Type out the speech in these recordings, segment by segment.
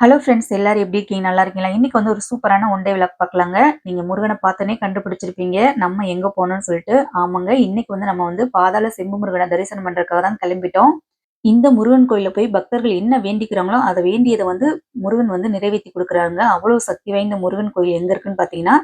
Hello friends எல்லாரும் எப்படி இருக்கீங்க? நல்லா இருக்கீங்களா? இன்னைக்கு வந்து ஒரு சூப்பரான ஒன் டே விளக்கு பார்க்கலாங்க. நீங்க முருகனை பார்த்தனே கண்டுபிடிச்சிருப்பீங்க. நம்ம எங்க போனோம்னு சொல்லிட்டு ஆமாங்க. இன்னைக்கு வந்து நம்ம வந்து பாதாள செம்பு முருகனை தரிசனம் பண்றதுக்காக தான் கிளம்பிட்டோம். இந்த முருகன் கோயில போய் பக்தர்கள் என்ன வேண்டிக்கிறாங்களோ அதை வேண்டியதை வந்து முருகன் வந்து நிறைவேற்றி கொடுக்குறாங்க அவ்வளவு சக்தி வாய்ந்த முருகன் கோயில் எங்க இருக்குன்னு பாத்தீங்கன்னா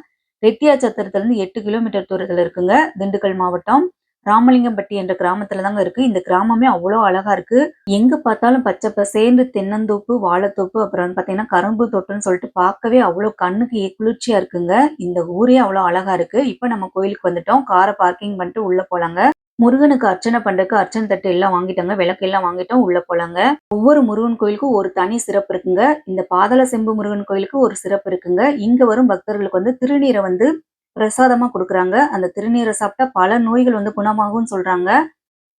ரெட்டியாச்சத்திரத்துல இருந்து எட்டு கிலோமீட்டர் தூரத்துல இருக்குங்க. திண்டுக்கல் மாவட்டம். ராமலிங்கம்பட்டி என்ற கிராமத்துல தாங்க இருக்கு. இந்த கிராமமே அவ்வளோ அழகா இருக்கு. எங்க பார்த்தாலும் பச்சை பசேர்ந்து தென்னந்தோப்பு வாழைத்தோப்பு அப்புறம் வந்து பாத்தீங்கன்னா கரும்பு தோட்டம்னு சொல்லிட்டு பார்க்கவே அவ்வளோ கண்ணுக்கு குளிர்ச்சியா இருக்குங்க. இந்த ஊரே அவ்வளோ அழகா இருக்கு. இப்போ நம்ம கோயிலுக்கு வந்துட்டோம். காரை பார்க்கிங் பண்ணிட்டு உள்ள போலாங்க. முருகனுக்கு அர்ச்சனை பண்றதுக்கு அர்ச்சனை தட்டு எல்லாம் வாங்கிட்டாங்க. விளக்கு எல்லாம் வாங்கிட்டோம். உள்ள போலாங்க. ஒவ்வொரு முருகன் கோயிலுக்கும் ஒரு தனி சிறப்பு இருக்குங்க. இந்த பாதள செம்பு முருகன் கோயிலுக்கு ஒரு சிறப்பு இருக்குங்க. இங்க வரும் பக்தர்களுக்கு வந்து திருநீரை வந்து பிரசாதமா கொடுக்குறாங்க. அந்த திருநீரை சாப்பிட்டா பல நோய்கள் வந்து குணமாகும்னு சொல்றாங்க.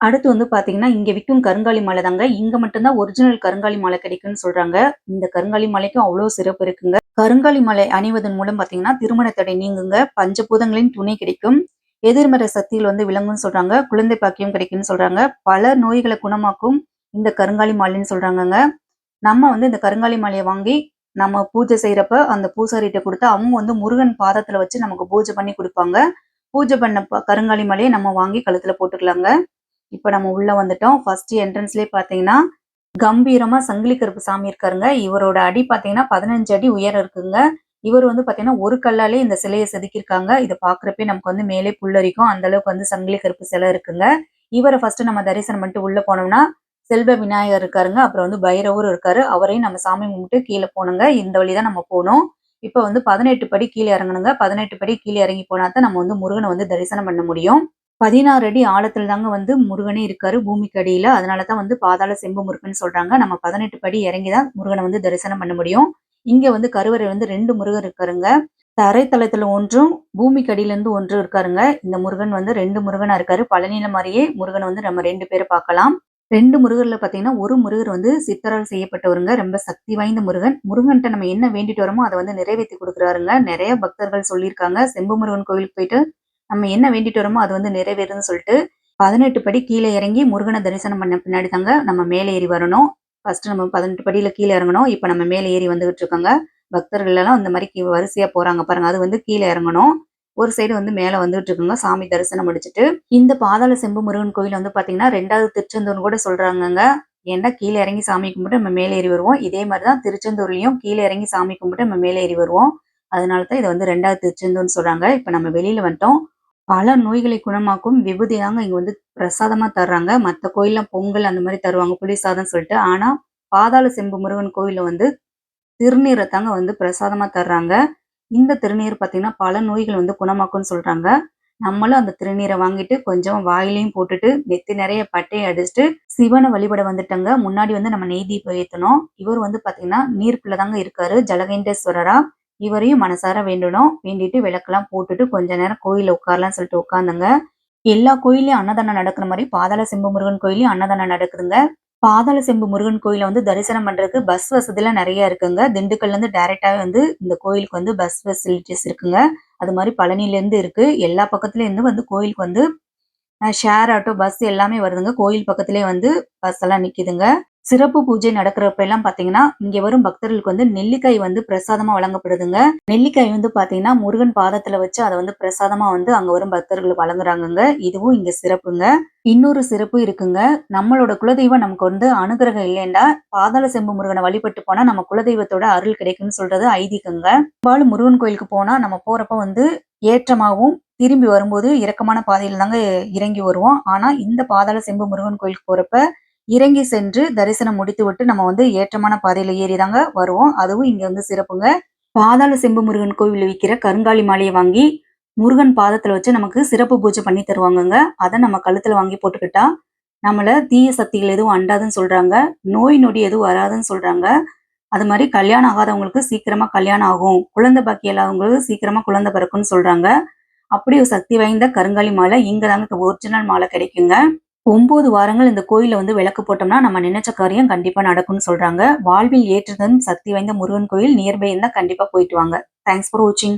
அடுத்து வந்து பாத்தீங்கன்னா இங்க விற்கும் கருங்காலி மாலை தாங்க. இங்க மட்டும்தான் ஒரிஜினல் கருங்காலி மாலை கிடைக்கும்னு சொல்றாங்க. இந்த கருங்காலி மாலைக்கும் அவ்வளவு சிறப்பு இருக்குங்க. கருங்காலி மாலை அணிவதன் மூலம் பாத்தீங்கன்னா திருமண தடை நீங்குங்க. பஞ்சபூதங்களின் துணை கிடைக்கும். எதிர்மறை சக்திகள் வந்து விளங்கும்னு சொல்றாங்க. குழந்தை பாக்கியம் கிடைக்கும்னு சொல்றாங்க. பல நோய்களை குணமாக்கும் இந்த கருங்காலி மாலைன்னு சொல்றாங்கங்க. நம்ம வந்து இந்த கருங்காலி மாலையை வாங்கி நம்ம பூஜை செய்யறப்ப அந்த பூசாரிகிட்ட கொடுத்து அவங்க வந்து முருகன் பாதத்துல வச்சு நமக்கு பூஜை பண்ணி கொடுப்பாங்க. பூஜை பண்ண கருங்காலி மலையை நம்ம வாங்கி கழுத்துல போட்டுக்கலாங்க. இப்ப நம்ம உள்ள வந்துட்டோம். ஃபர்ஸ்ட் என்ட்ரன்ஸ்லயே பாத்தீங்கன்னா கம்பீரமா சங்கிலி கருப்பு சாமி இருக்காருங்க. இவரோட அடி பாத்தீங்கன்னா பதினஞ்சு அடி உயரம் இருக்குங்க. இவர் வந்து பாத்தீங்கன்னா ஒரு கல்லாலே இந்த சிலையை செதுக்கியிருக்காங்க. இதை பாக்குறப்பே நமக்கு வந்து மேலே புல்லரிக்கும். அந்த அளவுக்கு வந்து சங்கிலி கருப்பு சிலை இருக்குங்க. இவரை ஃபர்ஸ்ட் நம்ம தரிசனம் பண்ணிட்டு உள்ள போனோம்னா செல்வ விநாயகர் இருக்காருங்க. அப்புறம் வந்து பைரவரும் இருக்காரு. அவரையும் நம்ம சாமி கும்பிட்டு கீழே போனோங்க இந்த வழிதான் நம்ம போனோம் இப்போ வந்து பதினெட்டு படி கீழே இறங்கணுங்க. பதினெட்டு படி கீழே இறங்கி போனா தான் நம்ம வந்து முருகனை வந்து தரிசனம் பண்ண முடியும். பதினாறு அடி ஆழத்துல தாங்க வந்து முருகனே இருக்காரு பூமிக்கு அடியில. அதனாலதான் வந்து பாதாள செம்பு முருகன் சொல்றாங்க. நம்ம பதினெட்டு படி இறங்கி தான் முருகனை வந்து தரிசனம் பண்ண முடியும். இங்க வந்து கருவறை வந்து ரெண்டு முருகன் இருக்காருங்க. தரைத்தளத்துல ஒன்றும் பூமிக்கு அடியில இருந்து ஒன்றும் இருக்காருங்க. இந்த முருகன் வந்து ரெண்டு முருகனா இருக்காரு. பழனியில மாதிரியே முருகன் வந்து நம்ம ரெண்டு பேரும் பார்க்கலாம். ரெண்டு முருகர்ல பாத்தீங்கன்னா ஒரு முருகர் வந்து சித்தரால் செய்யப்பட்டவருங்க. ரொம்ப சக்தி வாய்ந்த முருகன். முருகன்ட்ட நம்ம என்ன வேண்டிட்டு வரோமோ அதை வந்து நிறைவேற்றி கொடுக்குறாருங்க. நிறைய பக்தர்கள் சொல்லியிருக்காங்க. செம்பு முருகன் கோயிலுக்கு போயிட்டு நம்ம என்ன வேண்டிட்டு வரோமோ அது வந்து நிறைவேறுன்னு சொல்லிட்டு பதினெட்டு படி கீழே இறங்கி முருகனை தரிசனம் பண்ண பின்னாடி தாங்க நம்ம மேலே ஏறி வரணும். ஃபர்ஸ்ட் நம்ம பதினெட்டு படியில கீழே இறங்கணும். இப்போ நம்ம மேலே ஏறி வந்துகிட்டு இருக்காங்க. பக்தர்கள் எல்லாம் இந்த மாதிரி வரிசையா போறாங்க பாருங்க. அது வந்து கீழே இறங்கணும். ஒரு சைடு வந்து மேலே வந்துட்டு இருக்குங்க. சாமி தரிசனம் முடிச்சுட்டு இந்த பாதாள செம்பு முருகன் கோயில் வந்து பார்த்தீங்கன்னா ரெண்டாவது திருச்செந்தூர்னு கூட சொல்றாங்கங்க. ஏன்னா கீழே இறங்கி சாமி கும்பிட்டு நம்ம மேலே ஏறி வருவோம். இதே மாதிரி தான் திருச்செந்தூர்லையும் கீழே இறங்கி சாமி கும்பிட்டு நம்ம மேலே ஏறி வருவோம். அதனால தான் இதை வந்து ரெண்டாவது திருச்செந்தூர்னு சொல்றாங்க. இப்போ நம்ம வெளியில வந்துட்டோம். பல நோய்களை குணமாக்கும் விபூதி தாங்க இங்கே வந்து பிரசாதமாக தர்றாங்க. மற்ற கோயிலில் பொங்கல் அந்த மாதிரி தருவாங்க புளி சாதம் சொல்லிட்டு. ஆனால் பாதாள செம்பு முருகன் கோயிலில் வந்து திருநீரை தாங்க வந்து பிரசாதமாக தர்றாங்க. இந்த திருநீர் பார்த்தீங்கன்னா பல நோய்கள் வந்து குணமாக்கும்னு சொல்றாங்க. நம்மளும் அந்த திருநீரை வாங்கிட்டு கொஞ்சம் வாயிலையும் போட்டுட்டு நெத்தி நிறைய பட்டையை அடிச்சுட்டு சிவனை வழிபட வந்துட்டாங்க. முன்னாடி வந்து நம்ம நெய் தீபம் ஏற்றணும் இவர் வந்து பாத்தீங்கன்னா நீருக்குள்ள தாங்க இருக்காரு. ஜலகேண்டேஸ்வரரா இவரையும் மனசார வேண்டணும். வேண்டிட்டு விளக்கெல்லாம் போட்டுட்டு கொஞ்ச நேரம் கோயில உட்காரலாம்னு சொல்லிட்டு உட்காந்துங்க எல்லா கோயிலையும் அன்னதானம் நடக்கிற மாதிரி பாதாள சிம்பு முருகன் கோயிலையும் அன்னதானம் நடக்குதுங்க. பாதாள செம்பு முருகன் கோயில வந்து தரிசனம் பண்றதுக்கு பஸ் வசதிலாம் நிறைய இருக்குங்க. திண்டுக்கல்ல இருந்து வந்து இந்த கோயிலுக்கு வந்து பஸ் ஃபெசிலிட்டிஸ் இருக்குங்க. அது மாதிரி பழனிலேருந்து இருக்கு. எல்லா பக்கத்துலேருந்து வந்து கோயிலுக்கு வந்து ஷேர் ஆட்டோ பஸ் எல்லாமே வருதுங்க. கோயில் பக்கத்துலேயே வந்து பஸ் எல்லாம் நிக்குதுங்க. சிறப்பு பூஜை நடக்கிறப்ப எல்லாம் பாத்தீங்கன்னா இங்க வரும் பக்தர்களுக்கு வந்து நெல்லிக்காய் வந்து பிரசாதமா வழங்கப்படுதுங்க. நெல்லிக்காய் வந்து பாத்தீங்கன்னா முருகன் பாதத்துல வச்சு அதை வந்து பிரசாதமா வந்து அங்க வரும் பக்தர்களுக்கு வழங்குறாங்க இதுவும் இங்க சிறப்புங்க. இன்னொரு சிறப்பு இருக்குங்க. நம்மளோட குலதெய்வம் நமக்கு வந்து அனுகிரகம் இல்லைண்டா பாதாள செம்பு முருகனை வழிபட்டு போனா நம்ம குலதெய்வத்தோட அருள் கிடைக்கும்னு சொல்றது ஐதீகங்க. பாலு முருகன் கோயிலுக்கு போனா நம்ம போறப்ப வந்து ஏற்றமாகவும் திரும்பி வரும்போது இறக்கமான பாதையில் தாங்க இறங்கி வருவோம். ஆனா இந்த பாதாள செம்பு முருகன் கோயிலுக்கு போறப்ப இறங்கி சென்று தரிசனம் முடித்து விட்டு நம்ம வந்து ஏற்றமான பாதையில ஏறிதாங்க வருவோம். அதுவும் இங்க வந்து சிறப்புங்க. பாதாள செம்பு முருகன் கோவில் விற்கிற கருங்காலி மாலையை வாங்கி முருகன் பாதத்துல வச்சு நமக்கு சிறப்பு பூஜை பண்ணி தருவாங்கங்க. அதை நம்ம கழுத்துல வாங்கி போட்டுக்கிட்டா நம்மள தீய சக்திகள் எதுவும் அண்டாதுன்னு சொல்றாங்க. நோய் நொடி எதுவும் வராதுன்னு சொல்றாங்க. அது மாதிரி கல்யாணம் ஆகாதவங்களுக்கு சீக்கிரமா கல்யாணம் ஆகும். குழந்தை பாக்கி இல்லாதவங்களுக்கு சீக்கிரமா குழந்தை பிறக்கும்னு சொல்றாங்க. அப்படி ஒரு சக்தி வாய்ந்த கருங்காலி மாலை இங்க தாங்க ஒரிஜினல் மாலை கிடைக்குங்க. ஒன்பது வாரங்கள் இந்த கோயில வந்து விளக்கு போட்டோம்னா நம்ம நினைச்ச காரியம் கண்டிப்பா நடக்கும்னு சொல்றாங்க. வாழ்வில் ஏற்றுதன் சக்தி வாய்ந்த முருகன் கோயில் நியர்பை இருந்தால் கண்டிப்பாக போயிட்டு வாங்க. தேங்க்ஸ் ஃபார் வாட்சிங்